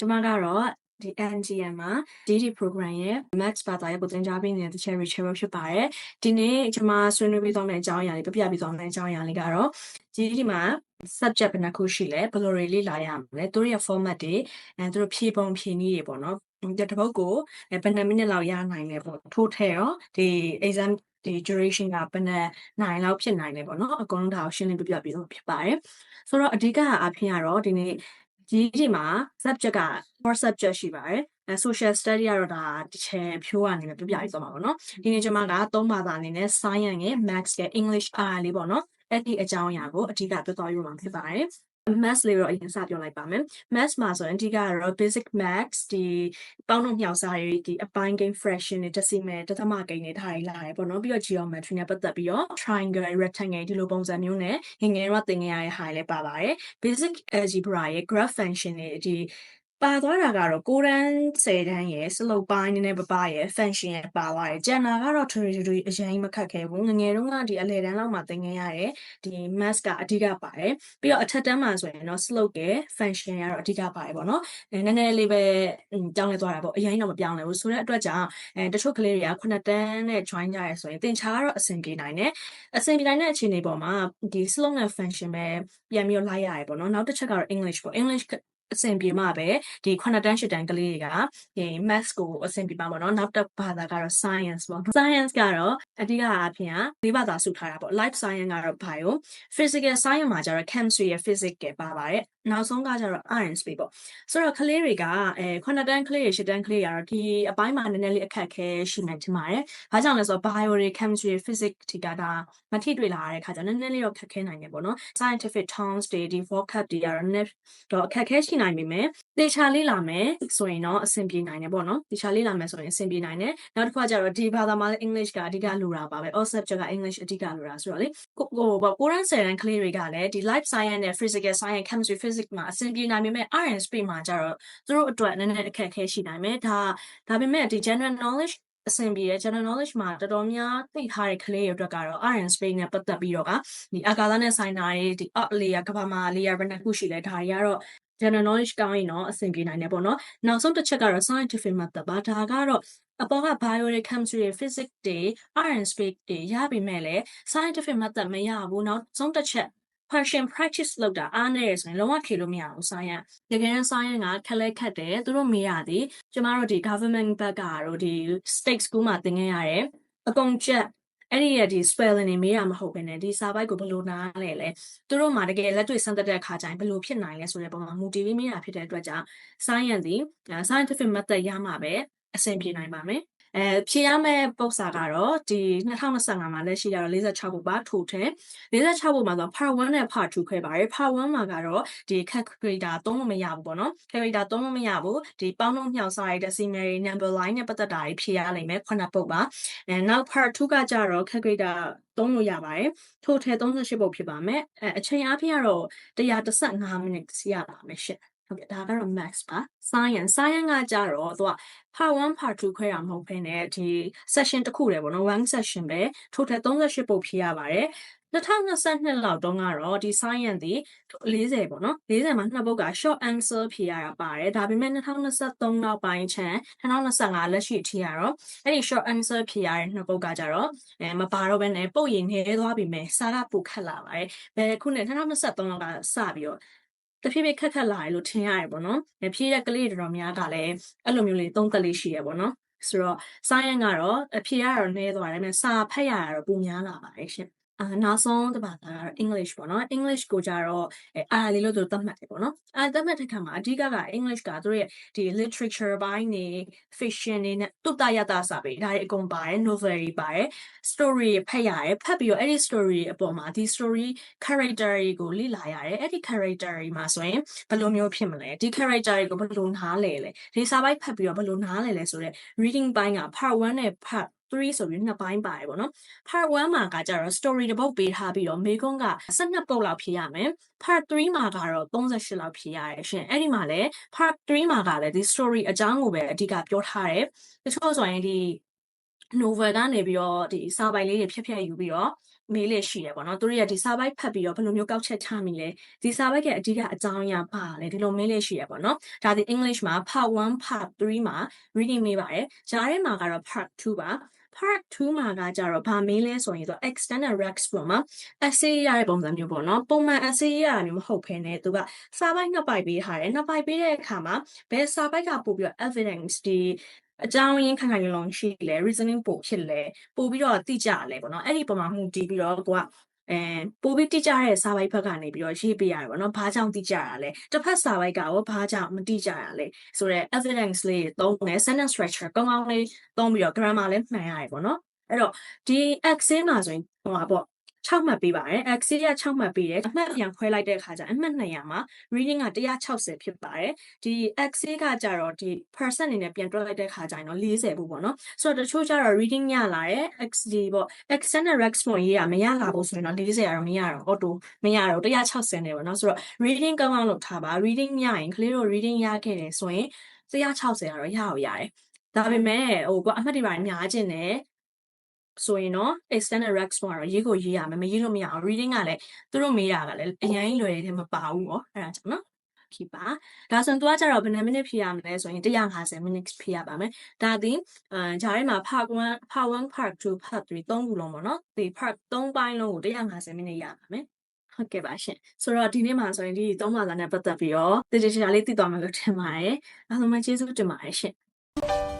ကျမကတော့ဒီ NGM မှာ DD program ရဲ့ Max ဘာသာရဲ့ကိုသင်ကြားပေးနေတဲ့ teacher Rachel ဖြစ်ပါတယ်။ဒီနေ့ကျမဆွေးနွေးပေးသွားမယ့်အကြောင်းအရာလေးပြပြပေးသွားမယ့်အကြောင်းအရာလေးကတော့ DD မှာ subject ဘယ်နှခုရှိလဲဘယ်လိုတွေလေ့လာရမလဲသူတို့ရဲ့ format တွေအဲသူတို့ဖြည့်ပုံဖြည့်နည်းတွေပေါ့နော်ဒီတစ်ပုတ်ကိုဘယ်နှမိနစ်လောက်ရနိုင်လဲပေါ့ထို့ထဲရောဒီ exam ဒီ duration ကဘယ်နှနိုင်လောက်ဖြစ်နိုင်လဲပေါ့နော်အကုန်လုံးဒါကိုရှင်းလင်းပြပြပေးလို့ဖြစ်ပါတယ်ဆိုတော့အဓိကအဖြစ်ကတော့ဒီနေ့ ဒီဒီမှာ subject က four subject ရှိပါတယ်အဲ social study ကတော့ဒါတစ်ချဲဖြိုးကနေပြပြပြီးသွားမှာပေါ့နော်ဒီနေ့ကျွန်မကသုံးဘာသာအနေနဲ့ science ရဲ့ maths ရဲ့ english အားလေးပေါ့နော်အဲ့ဒီအကြောင်းအရာကိုအဓိကပြောသွားရမှာဖြစ်ပါတယ် maths လေးတော့အရင်စပြောလိုက်ပါမယ် maths မှာဆိုရင်အဓိကကတော့ basic maths ဒီပေါင်းတို့မြောက်စားရေးဒီအပိုင်း gain fraction တွေ decimal တသမဂိမ်းတွေထားရလာတယ်ပေါ့နော်ပြီးတော့ geometry နဲ့ပတ်သက်ပြီးတော့ triangle rectangle ဒီလိုပုံစံမျိုးနဲ့ငငယ်တော့သင်ခဲ့ရတဲ့ဟာတွေလည်းပါပါတယ် basic algebra ရဲ့ graph function တွေဒီ ပါသွားတာကတော့6တန်း10တန်းရဲ့စလုတ်ပိုင်းနည်းနည်းပပရဲ့ function ရဲ့ပါသွားတယ်။ကျန်တာကတော့ theory theory အရင်မခက်ခဲဘူး။ငငယ်တုန်းကဒီအလယ်တန်းလောက်မှာသင်ခဲ့ရတဲ့ဒီ math ကအဓိကပါတယ်။ပြီးတော့အထက်တန်းမှာဆိုရင်တော့ slope ရဲ့ function ကတော့အဓိကပါတယ်ပေါ့နော်။နည်းနည်းလေးပဲကြောင်းလဲသွားတာပေါ့။အရင်တော့မပြောင်းလဲဘူး။ဆိုတဲ့အတွက်ကြောင့်အဲတချို့ကလေးတွေက9တန်းနဲ့ join ကြရဲဆိုရင်သင်ချာကတော့အဆင်ပြေနိုင်တယ်။အဆင်ပြေနိုင်တဲ့အခြေအနေပေါ်မှာဒီ slope နဲ့ function ပဲပြန်ပြီးလိုက်ရတယ်ပေါ့နော်။နောက်တစ်ချက်ကတော့ English ပေါ့။ English အဆင်ပြေမှပဲဒီ9တန်း10တန်းကလေးတွေကဒီ maths ကိုအဆင်ပြေပါပေါ့နော်နောက်တစ်ဘာသာကတော့ science ပေါ့ science ကတော့အဓိကအဖြစ်ဟာ၄ဘာသာစုထားတာပေါ့ life science ကတော့ bio physical science မှာကျတော့ chemistry ရဲ့ physics ကပါပါတယ်နောက်ဆုံးကကျတော့ RNS ပေါ့ဆိုတော့ကလေးတွေကအဲ9တန်းကလေးတွေ10တန်းကလေးတွေကတော့ဒီအပိုင်းမှာနည်းနည်းလေးအခက်ခဲရှိမှတင်ပါတယ်။ဘာကြောင့်လဲဆိုတော့ bio တွေ chemistry တွေ physics ဒီကဒါမထိတွေ့လာရတဲ့ခါကျတော့နည်းနည်းလေးတော့ခက်ခဲနိုင်တယ်ပေါ့နော်။ scientific terms တွေဒီ vocab တွေကတော့နည်းနည်းတော့အခက်ခဲရှိနိုင်ပေမဲ့သေချာလေးလာမယ်ဆိုရင်တော့အဆင်ပြေနိုင်တယ်ပေါ့နော်။သေချာလေးလာမယ်ဆိုရင်အဆင်ပြေနိုင်တယ်။နောက်တစ်ခါကျတော့ဒီဘာသာမှာလည်း English ကအဓိကလိုတာပါပဲ။ all subject က English အဓိကလိုတာဆိုတော့လေကိုဟိုပေါ့ကိုရန်ဆယ်တန်းကလေးတွေကလည်းဒီ life science နဲ့ physical science chemistry physics မှာအဆင်ပြေနိုင်ပေမဲ့ RN space မှာကျတော့သူတို့အတွက်နည်းနည်းအခက်အခဲရှိနိုင်မယ်။ဒါဒါပေမဲ့ဒီ general knowledge အဆင်ပြေတဲ့ general knowledge မှာတော်တော်များသိထားတဲ့ကလေးတွေအတွက်ကတော့ RN space နဲ့ပတ်သက်ပြီးတော့ကဒီအာကာသနဲ့ဆိုင်တာတွေဒီ up layer ကဘာမှာ layer ဘယ်နှခုရှိလဲဒါတွေကတော့ general knowledge ကောင်းရင်တော့အဆင်ပြေနိုင်တယ်ပေါ့နော်။နောက်ဆုံးတစ်ချက်ကတော့ scientific method ပါဒါကတော့အပေါ်က bio တွေ chemistry တွေ physics တွေ RN space တွေရပေမဲ့လည်း scientific method မရဘူးနောက်ဆုံးတစ်ချက် question practice လုပ်တာအားနည်းရဆိုရင်လုံးဝဖြေလို့မရဘူး science တကယ်တမ်း science ကခက်လဲခက်တယ်သူတို့မေးရသည်ကျမတို့ဒီ government ဘက်ကတော့ဒီ state school မှာသင်ခဲ့ရတယ်အကုန်ချက်အဲ့ဒီရဒီ spelling တွေမေးရမဟုတ်ဘဲနဲ့ဒီစာပိုက်ကိုဘယ်လိုနားလဲလဲသူတို့မှာတကယ်လက်တွေ့စမ်းသပ်တဲ့အခါကျရင်ဘယ်လိုဖြစ်နိုင်လဲဆိုတဲ့ပုံမှာ motivate မေးတာဖြစ်တဲ့အတွက်ကြောင့် science ဒီ scientific method ရမှာပဲအဆင်ပြေနိုင်ပါမယ် အဲဖြေရမယ့်ပု္ပ္ပစာကတော့ဒီ2025မှာလက်ရှိကတော့46ပုဒ်ပါထို့ထဲ46ပုဒ်မှာဆို part 1နဲ့ part 2ခွဲပါတယ် part 1မှာကတော့ဒီ calculator သုံးလို့မရဘူးပေါ့နော် calculator သုံးလို့မရဘူးဒီပေါင်းလုံးမြောက်စားရတဲ့ decimal number line နဲ့ပတ်သက်တာတွေဖြေရနိုင်မယ်ခုနပုဒ်ပါအဲနောက် part 2ကကြတော့ calculator သုံးလို့ရပါတယ်ထို့ထဲ38ပုဒ်ဖြစ်ပါမယ်အဲအချိန်အားဖြင့်ကတော့115မိနစ်စီရပါမယ်ရှင့် ဟုတ်ကဲ့ဒါကတော့ max ပါ science science ကကြတော့သူက part 1 part 2ခွဲတာမဟုတ်ဘဲနဲ့ဒီ session တစ်ခုတည်းပေါ့နော် one session ပဲ total 38ပုတ်ဖြေရပါတယ်2022လောက်တုန်းကတော့ဒီ science ဒီ40ပေါ့နော်40မှာနှစ်ပုတ်က short answer ဖြေရတာပါတယ်ဒါပေမဲ့2023နောက်ပိုင်းချန်2025လက်ရှိအထိကတော့အဲ့ဒီ short answer ဖြေရတဲ့နှစ်ပုတ်ကကြတော့အဲမပါတော့ဘဲနဲ့ပုတ်ရင်နေသွားပြီမဲ့စာကပိုခက်လာပါတယ်ဘယ်ခုနှစ်2023လောက်ကစပြီးတော့ တဖြည်းဖြည်းခက်ခက်လာတယ်လို့ထင်ရတယ်ပေါ့နော်။ဖြည့်တဲ့ကလေးတော်တော်များကလည်းအဲ့လိုမျိုးလေးသုံးသက်လေးရှိရပေါ့နော်။ဆိုတော့ science ကတော့အဖြေရတော့နည်းသွားတယ်။ဒါပေမဲ့စာဖတ်ရတာတော့ပိုများလာပါတယ်ရှင် အာနောက်ဆုံးတစ်ပါးကတော့ English ပေါ့နော် English ကိုကြတော့အဲအားလေးလို့သူသတ်မှတ်တယ်ပေါ့နော်အဲသတ်မှတ်တဲ့ခါမှာအဓိကက English ကသူတို့ရဲ့ဒီ literature ဘိုင်းနေ fiction နေနဲ့တုတ်တရတာစာပေဒါတွေအကုန်ပါတယ် novel တွေပါတယ် story ဖတ်ရတယ်ဖတ်ပြီးတော့အဲ့ဒီ story အပေါ်မှာဒီ story character တွေကိုလေ့လာရတယ်အဲ့ဒီ character တွေမှာဆိုရင်ဘယ်လိုမျိုးဖြစ်မလဲဒီ character တွေကိုဘယ်လိုနားလဲလဲဒီစာပိုက်ဖတ်ပြီးတော့ဘယ်လိုနားလဲလဲဆိုတော့ reading ဘိုင်းက part 1နဲ့ part 3ဆိုပြီးနှစ်ပိုင်းပါတယ်ပေါ့နော် part 1မှာကကြတော့ story တစ်ပုဒ်ပေးထားပြီးတော့မေကွန်းက12ပုဒ်လောက်ဖြေရမယ် part 3မှာကတော့38လောက်ဖြေရတယ်ရှင်အဲ့ဒီမှာလည်း part 3မှာကလည်းဒီ story အကြောင်းကိုပဲအဓိကပြောထားတယ်တချို့ဆိုရင်ဒီ novel ကနေပြီးတော့ဒီစာပိုင်လေးတွေဖြတ်ဖြတ်ယူပြီးတော့မေးလေရှိရပေါ့နော်သူတို့ရဒီစာပိုက်ဖတ်ပြီးတော့ဘယ်လိုမျိုးကောက်ချက်ချမိလဲဒီစာပိုက်ရဲ့အဓိကအကြောင်းအရာပါလဲဒီလိုမေးလေရှိရပေါ့နော်ဒါဒီ English မှာ part 1 part 3မှာ reading မေးပါတယ်ဂျားထဲမှာကတော့ part 2ပါ part 2မှာကကြတော့ဗာမေးလဲဆိုရင်ဆို extended rex ပေါ်မှာ essay ရတဲ့ပုံစံမျိုးပေါ့နော်ပုံမှန် essay ရတာမျိုးမဟုတ်ဘဲနဲ့သူကစာပိုက်နှစ်ပိုက်ပေးထားတယ်နှစ်ပိုက်ပေးတဲ့အခါမှာဘယ်စာပိုက်ကပို့ပြီးတော့ evidence ဒီအကြောင်းရင်းခိုင်ခိုင်လုံလုံရှိလဲ reasoning ပို့ဖြစ်လဲပို့ပြီးတော့တိကျလဲပေါ့နော်အဲ့ဒီပုံမှာမှုတည်ပြီးတော့ကိုက အဲပို့ပြီးတိကျတဲ့စာပိုက်ဘက်ကနေပြီးတော့ရေးပေးရတယ်ပေါ့နော်ဘာကြောင့်တိကျတာလဲတစ်ဖက်စာပိုက်ကရောဘာကြောင့်မတိကျတာလဲဆိုတော့ evidence လေးတွေသုံးတယ် sentence structure ကောင်းကောင်းလေးသုံးပြီးတော့ grammar လည်းမှန်ရတယ်ပေါ့နော်အဲ့တော့ဒီ accent မှာဆိုရင်ဟိုပါပေါ့ 6မှတ်ပေးပါတယ် accent က6မှတ်ပေးတယ်အမှတ်ပြန်ခွဲလိုက်တဲ့အခါကျအမှတ်200မှာ reading က160ဖြစ်ပါတယ်ဒီ accent ကကြတော့ဒီ percent အနေနဲ့ပြန်တွက်လိုက်တဲ့အခါကျရင်တော့40ဘူးပေါ့နော်ဆိုတော့တချို့ကျတော့ reading ရလာတယ် xd ပေါ့ extended response ရေးရမရလာဘူးဆိုရင်တော့40ကတော့မရတော့ auto မရတော့160နဲ့ပေါ့နော်ဆိုတော့ reading ကောင်းကောင်းလုပ်ထားပါ reading ရရင်ကလေးတို့ reading ရခဲ့တယ်ဆိုရင်160ကတော့ရအောင်ရတယ်ဒါပေမဲ့ဟိုကအမှတ်တွေပါများခြင်းနဲ့ ဆိုရင်တော့ extended rex မှာတော့ရေးကိုရေးရမယ်မရေးလို့မရအောင် reading ကလည်းသူတို့မေးတာကလည်းအရင်လွယ်တဲ့ထဲမပါဘူးပေါ့အဲ့ဒါကြောင့်နော်ခိပါဒါဆိုရင်သူကကြတော့ဘယ်နှမိနစ်ဖြည့်ရမလဲဆိုရင်150မိနစ်ဖြည့်ရပါမယ်ဒါသည်အဲဂျားထဲမှာ part 1 part 1 part 2 part 3သုံးခုလုံးပေါ့နော်ဒီ part 3ပိုင်းလုံးကို150မိနစ်ရပါမယ်ဟုတ်ကဲ့ပါရှင်ဆိုတော့ဒီနေ့မှာဆိုရင်ဒီသုံးပါးစာနဲ့ပတ်သက်ပြီးတော့တည်တည်ချာချာလေးသိသွားမယ်လို့ထင်ပါတယ်အားလုံးပဲကျေးဇူးတင်ပါတယ်ရှင်